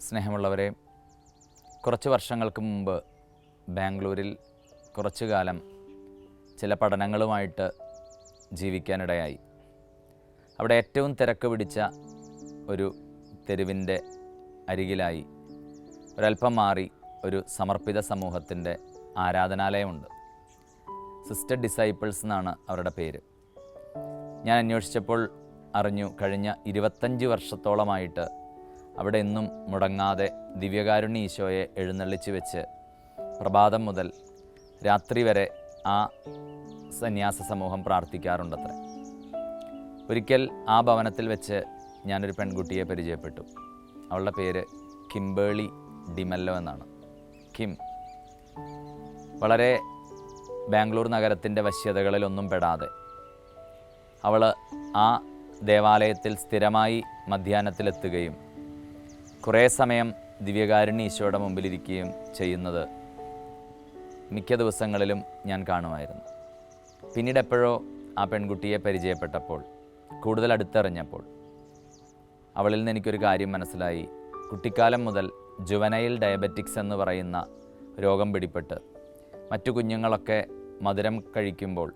സ്നേഹമുള്ളവരെ കുറച്ച് വർഷങ്ങൾക്ക് മുമ്പ് ബാംഗ്ലൂരിൽ കുറച്ചു കാലം ചില പഠനങ്ങളുമായിട്ട് ജീവിക്കാനിടയായി. അവിടെ ഏറ്റവും തിരക്ക് പിടിച്ച ഒരു തെരുവിന്റെ അരികിലായി ഒരല്പം മാറി ഒരു സമർപ്പിത സമൂഹത്തിന്റെ ആരാധനാലയമുണ്ട്. സിസ്റ്റർ ഡിസൈപ്പിൾസ് എന്നാണ് അവരുടെ പേര്. ഞാൻ അന്വേഷിച്ചപ്പോൾ അറിഞ്ഞു കഴിഞ്ഞ ഇരുപത്തഞ്ച് വർഷത്തോളമായിട്ട് അവിടെ എന്നും മുടങ്ങാതെ ദിവ്യകാരുണ്യ ഈശോയെ എഴുന്നള്ളിച്ച് വെച്ച് പ്രഭാതം മുതൽ രാത്രി വരെ ആ സന്യാസ സമൂഹം പ്രാർത്ഥിക്കാറുണ്ടത്രേ. ഒരിക്കൽ ആ ഭവനത്തിൽ വെച്ച് ഞാനൊരു പെൺകുട്ടിയെ പരിചയപ്പെട്ടു. അവളുടെ പേര് കിംബേളി ഡിമല്ലോ എന്നാണ്. കിം വളരെ ബാംഗ്ലൂർ നഗരത്തിന്റെ വശ്യതകളിലൊന്നും പെടാതെ അവൾ ആ ദേവാലയത്തിൽ സ്ഥിരമായി മധ്യാഹ്നത്തിലെത്തുകയും കുറേ സമയം ദിവ്യകാരുണ്യ ഈശോയുടെ മുമ്പിലിരിക്കുകയും ചെയ്യുന്നത് മിക്ക ദിവസങ്ങളിലും ഞാൻ കാണുമായിരുന്നു. പിന്നീട് എപ്പോഴോ ആ പെൺകുട്ടിയെ പരിചയപ്പെട്ടപ്പോൾ കൂടുതൽ അടുത്തറിഞ്ഞപ്പോൾ അവളിൽ നിന്ന് എനിക്കൊരു കാര്യം മനസ്സിലായി. കുട്ടിക്കാലം മുതൽ ജുവനൈൽ ഡയബറ്റിക്സ് എന്ന് പറയുന്ന രോഗം പിടിപെട്ട് മറ്റു കുഞ്ഞുങ്ങളൊക്കെ മധുരം കഴിക്കുമ്പോൾ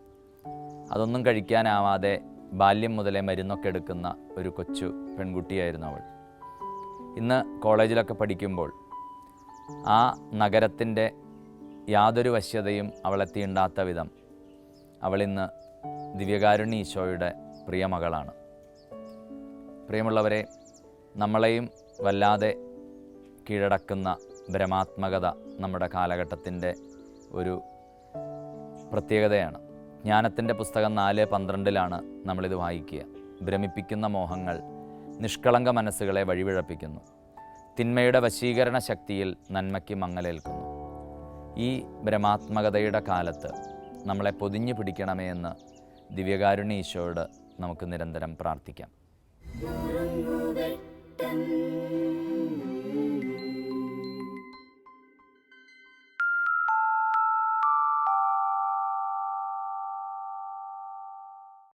അതൊന്നും കഴിക്കാനാവാതെ ബാല്യം മുതലേ മരുന്നൊക്കെ എടുക്കുന്ന ഒരു കൊച്ചു പെൺകുട്ടിയായിരുന്നു അവൾ. ഇന്ന് കോളേജിലൊക്കെ പഠിക്കുമ്പോൾ ആ നഗരത്തിന്റെ യാതൊരു വശ്യതയും അവളെ തീണ്ടാത്ത വിധം അവളിന്ന് ദിവ്യകാരുണ്യ ഈശോയുടെ പ്രിയ മകളാണ് പ്രിയമുള്ളവരെ നമ്മളെയും വല്ലാതെ കീഴടക്കുന്ന ഭ്രമാത്മകത നമ്മുടെ കാലഘട്ടത്തിന്റെ ഒരു പ്രത്യേകതയാണ്. ജ്ഞാനത്തിന്റെ പുസ്തകം നാല് പന്ത്രണ്ടിലാണ് നമ്മളിത് വായിക്കുക. ഭ്രമിപ്പിക്കുന്ന മോഹങ്ങൾ നിഷ്കളങ്ക മനസ്സുകളെ വഴിവിഴപ്പിക്കുന്നു. തിന്മയുടെ വശീകരണ ശക്തിയിൽ നന്മയ്ക്ക് മങ്ങലേൽക്കുന്നു. ഈ ബ്രഹ്മാത്മകതയുടെ കാലത്ത് നമ്മളെ പൊതിഞ്ഞു പിടിക്കണമേ എന്ന് ദിവ്യകാരുണ്യ ഈശോയോട് നമുക്ക് നിരന്തരം പ്രാർത്ഥിക്കാം.